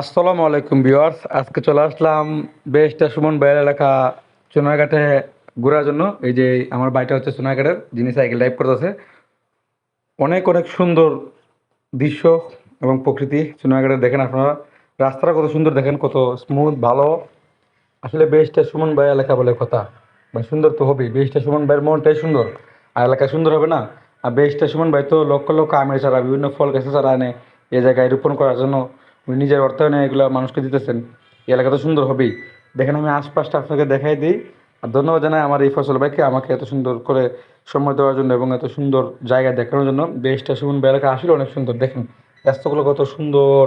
আসসালামু আলাইকুম ভিউয়ার্স, আজকে চলে আসলাম বেশটা সুমন বাইরের এলাকা সোনারঘাটে ঘোরার জন্য। এই যে আমার বাড়িটা হচ্ছে সোনারঘাটের যিনি সাইকেল ড্রাইভ করতেছে। অনেক অনেক সুন্দর দৃশ্য এবং প্রকৃতি সোনারঘাটে দেখেন আপনারা। রাস্তাটা কত সুন্দর দেখেন, কত স্মুথ ভালো। আসলে বেশটা সুমন ভাই এলাকা বলে কথা। মানে সুন্দর তো হবেই বেশটা সুমন ভাইয়ের মনটাই সুন্দর। আর এলাকা সুন্দর হবে না? আর বেশটা সুমন ভাই তো লক্ষ লক্ষ আমের চারা, বিভিন্ন ফল গাছের চারা আনে এ জায়গায় রোপণ করার জন্য উনি নিজের অর্থায়নে এগুলো মানুষকে দিতেছেন। এই এলাকা তো সুন্দর হবেই। দেখেন, আমি আশপাশটা আপনাকে দেখাই দিই। আর ধন্যবাদ জানাই আমার এই ফসল ভাইকে আমাকে এত সুন্দর করে সময় দেওয়ার জন্য এবং এত সুন্দর জায়গা দেখানোর জন্য। বেশটা সুমন ভাই, এলাকা আসলে অনেক সুন্দর। দেখেন, রাস্তাগুলো কত সুন্দর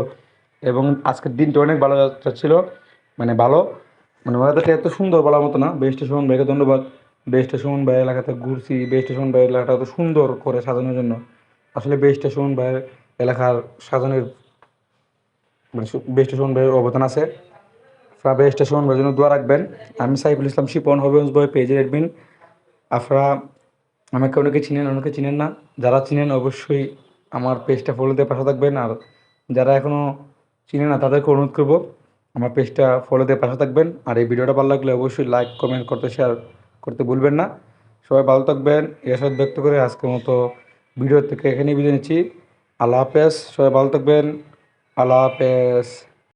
এবং আজকের দিনটা অনেক ভালো ছিল মানে ভালো। মানে ওয়েদারটা এত সুন্দর বলার মতো না। বেস্ট সুমন ভাইকে ধন্যবাদ। বেস্ট সুমন ভাই, এলাকাতে ঘুরছি। বেস্ট সুমন ভাই, এলাকাটা এত সুন্দর করে সাজানোর জন্য। আসলে বেস্ট সুমন ভাইয়ের এলাকার সাজানোর বেস্ট সুমন ভাইয়ের অবদান আছে। আপনারা বেস্ট ভাইয়ের জন্য দোয়া রাখবেন। আমি সাইফুল ইসলাম শিপন হবিগঞ্জ বয় পেজের অ্যাডমিন আপনারা আমাকে অনেকে চিনেন অনেকে চিনেন না। যারা চিনেন অবশ্যই আমার পেজটা ফলো দিয়ে পাশে থাকবেন। আর যারা এখনও চিনে না, তাদেরকে অনুরোধ করব, আমার পেজটা ফলো দিয়ে পাশে থাকবেন। আর এই ভিডিওটা ভালো লাগলে অবশ্যই লাইক কমেন্ট করতে শেয়ার করতে ভুলবেন না। সবাই ভালো থাকবেন। এসব ব্যক্ত করে আজকের মতো ভিডিও থেকে এখানেই বিদায় নিচ্ছি। আল্লাহ হাফেজ। সবাই ভালো থাকবেন। আল্লাহ হাফেজ